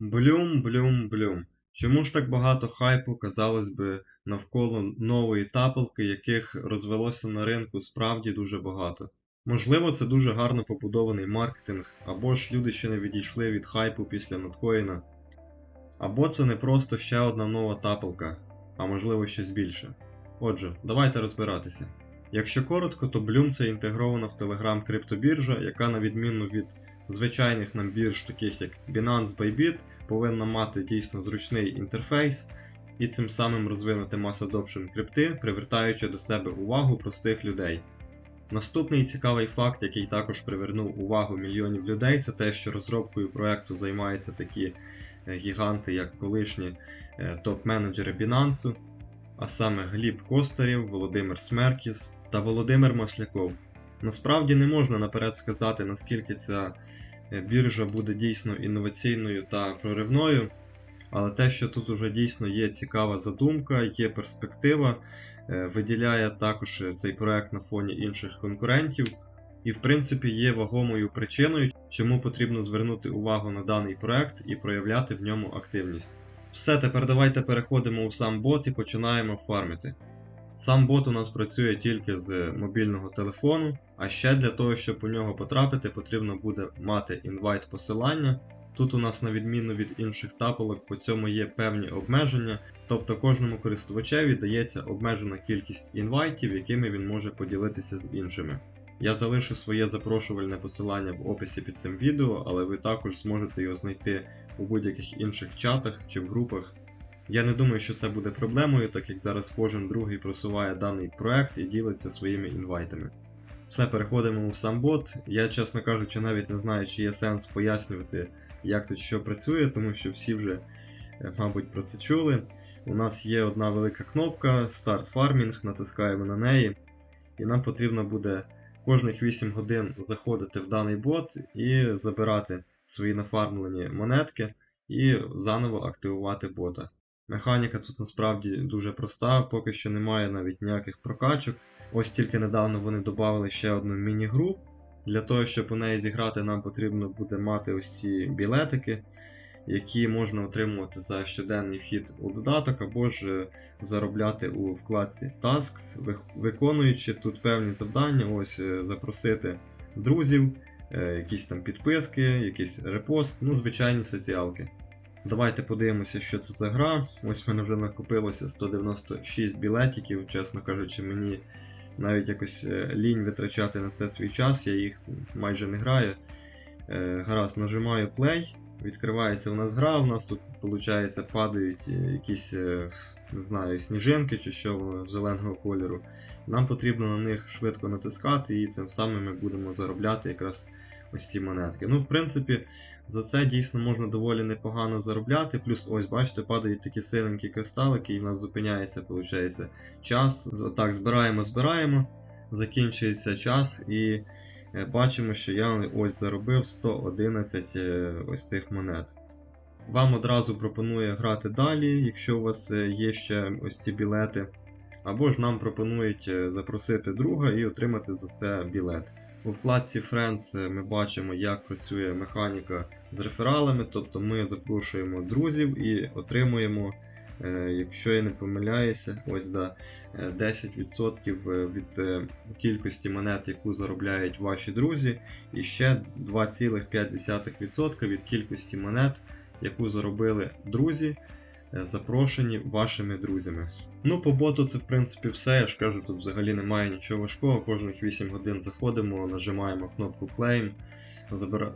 Блюм, блюм, блюм. Чому ж так багато хайпу, казалось би, навколо нової тапалки, яких розвелося на ринку справді дуже багато? Можливо, це дуже гарно побудований маркетинг, або ж люди ще не відійшли від хайпу після ноткоїна, або це не просто ще одна нова тапалка, а можливо щось більше. Отже, давайте розбиратися. Якщо коротко, то Bloom це інтегрована в Telegram криптобіржа, яка на відміну від звичайних нам бірж, таких як Binance Bybit, повинна мати дійсно зручний інтерфейс і цим самим розвинути mass adoption крипти, привертаючи до себе увагу простих людей. Наступний цікавий факт, який також привернув увагу мільйонів людей, це те, що розробкою проекту займаються такі е, гіганти, як колишні е, топ-менеджери Binance, а саме Гліб Костарєв, Володимир Смеркіс та Володимир Масляков. Насправді не можна наперед сказати, наскільки ця біржа буде дійсно інноваційною та проривною, але те, що тут уже дійсно є цікава задумка, є перспектива, е, виділяє також е, цей проект на фоні інших конкурентів, і в принципі є вагомою причиною, чому потрібно звернути увагу на даний проект і проявляти в ньому активність. Все, тепер давайте переходимо у сам бот і починаємо фармити. Сам бот у нас працює тільки з мобільного телефону, а ще для того, щоб у нього потрапити, потрібно буде мати інвайт посилання. Тут у нас, на відміну від інших тапалок, по цьому є певні обмеження, тобто кожному користувачеві дається обмежена кількість інвайтів, якими він може поділитися з іншими. Я залишу своє запрошувальне посилання в описі під цим відео, але ви також зможете його знайти у будь-яких інших чатах чи в групах. Я не думаю, що це буде проблемою, так як зараз кожен другий просуває даний проект і ділиться своїми інвайтами. Все, переходимо у сам бот. Я, чесно кажучи, навіть не знаю, чи є сенс пояснювати, як тут що працює, тому що всі вже, е, мабуть, про це чули. У нас є одна велика кнопка Start Farming, натискаємо на неї, і нам потрібно буде кожних 8 годин заходити в даний бот і забирати свої нафармлені монетки і заново активувати бота. Механіка тут насправді дуже проста, поки що немає навіть ніяких прокачок. Ось тільки недавно вони додали ще одну міні-гру. Для того, щоб у неї зіграти, нам потрібно буде мати ось ці білетики, які можна отримувати за щоденний вхід у додаток, або ж е, заробляти у вкладці Tasks, виконуючи тут певні завдання, ось е, запросити друзів, е, якісь там підписки, якийсь репост, ну, звичайні соціалки. Давайте подивимося, що це за гра. Ось в мене вже накопилося 196 білетиків, чесно кажучи, мені навіть якось е, лінь витрачати на це свій час, я їх майже не граю. Е, Гаразд, нажимаю play, відкривається у нас гра, у нас тут, виходить, падають е, якісь, не знаю, сніжинки чи що зеленого кольору. Нам потрібно на них швидко натискати і цим самим ми будемо заробляти якраз ось ці монетки. Ну, в принципі, за це дійсно можна доволі непогано заробляти. Плюс, ось, бачите, падають такі синенькі кристалики, і в нас зупиняється, виходить, час. Так, збираємо, збираємо, закінчується час, і е, бачимо, що я ось заробив 111 е, ось цих монет. Вам одразу пропонує грати далі, якщо у вас е, є ще ось ці білети. Або ж нам пропонують запросити друга і отримати за це білет. У вкладці Friends е, ми бачимо, як працює механіка з рефералами, тобто ми запрошуємо друзів і отримуємо, е, якщо я не помиляюся, ось да, е, 10% від е, кількості монет, яку заробляють ваші друзі, і ще 2,5% від кількості монет, яку заробили друзі, е, запрошені вашими друзями. Ну, по боту це в принципі все. Я ж кажу, тут взагалі немає нічого важкого. Кожних 8 годин заходимо, нажимаємо кнопку Claim,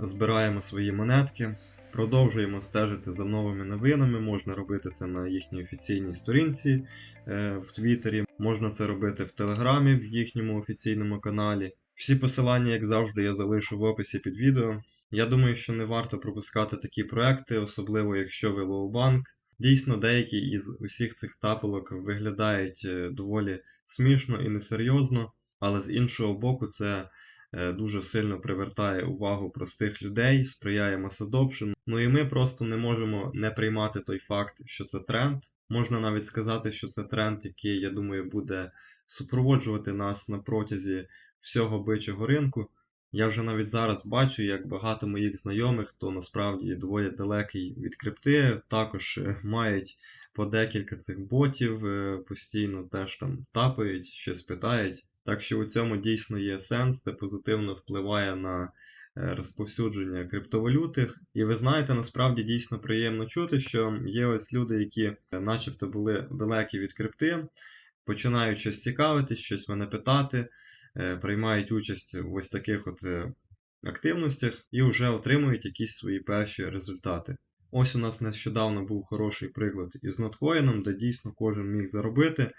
збираємо свої монетки, продовжуємо стежити за новими новинами. Можна робити це на їхній офіційній сторінці е, в Твіттері, можна це робити в Телеграмі в їхньому офіційному каналі. Всі посилання, як завжди, я залишу в описі під відео. Я думаю, що не варто пропускати такі проекти, особливо якщо ви лоу-банк. Дійсно, деякі із усіх цих тапелок виглядають е, доволі смішно і несерйозно, але з іншого боку, це е, дуже сильно привертає увагу простих людей, сприяє mass. Ну і ми просто не можемо не приймати той факт, що це тренд. Можна навіть сказати, що це тренд, який, я думаю, буде супроводжувати нас на протязі всього бичого ринку. Я вже навіть зараз бачу, як багато моїх знайомих, хто насправді доволі далекий від крипти, також е, мають по декілька цих ботів, е, постійно теж там тапають, щось питають. Так що у цьому дійсно є сенс, це позитивно впливає на е, розповсюдження криптовалюти. І ви знаєте, насправді дійсно приємно чути, що є ось люди, які начебто були далекі від крипти, починають щось цікавитись, щось мене питати, приймають участь в ось таких от е, активностях і вже отримують якісь свої перші результати. Ось у нас нещодавно був хороший приклад із ноткоїном, де дійсно кожен міг заробити.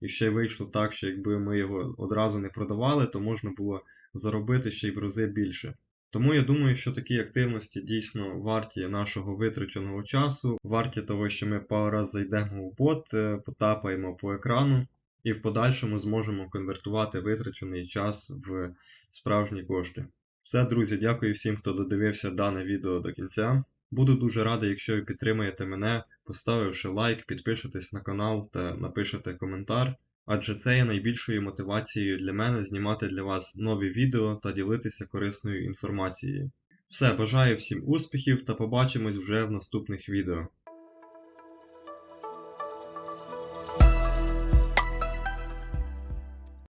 І ще й вийшло так, що якби ми його одразу не продавали, то можна було заробити ще й в рази більше. Тому я думаю, що такі активності дійсно варті нашого витраченого часу, варті того, що ми пару раз зайдемо в бот, е, потапаємо по екрану і в подальшому зможемо конвертувати витрачений час в справжні кошти. Все, друзі, дякую всім, хто додивився дане відео до кінця. Буду дуже радий, якщо ви підтримаєте мене, поставивши лайк, підпишетесь на канал та напишете коментар, адже це є найбільшою мотивацією для мене знімати для вас нові відео та ділитися корисною інформацією. Все, бажаю всім успіхів та побачимось вже в наступних відео.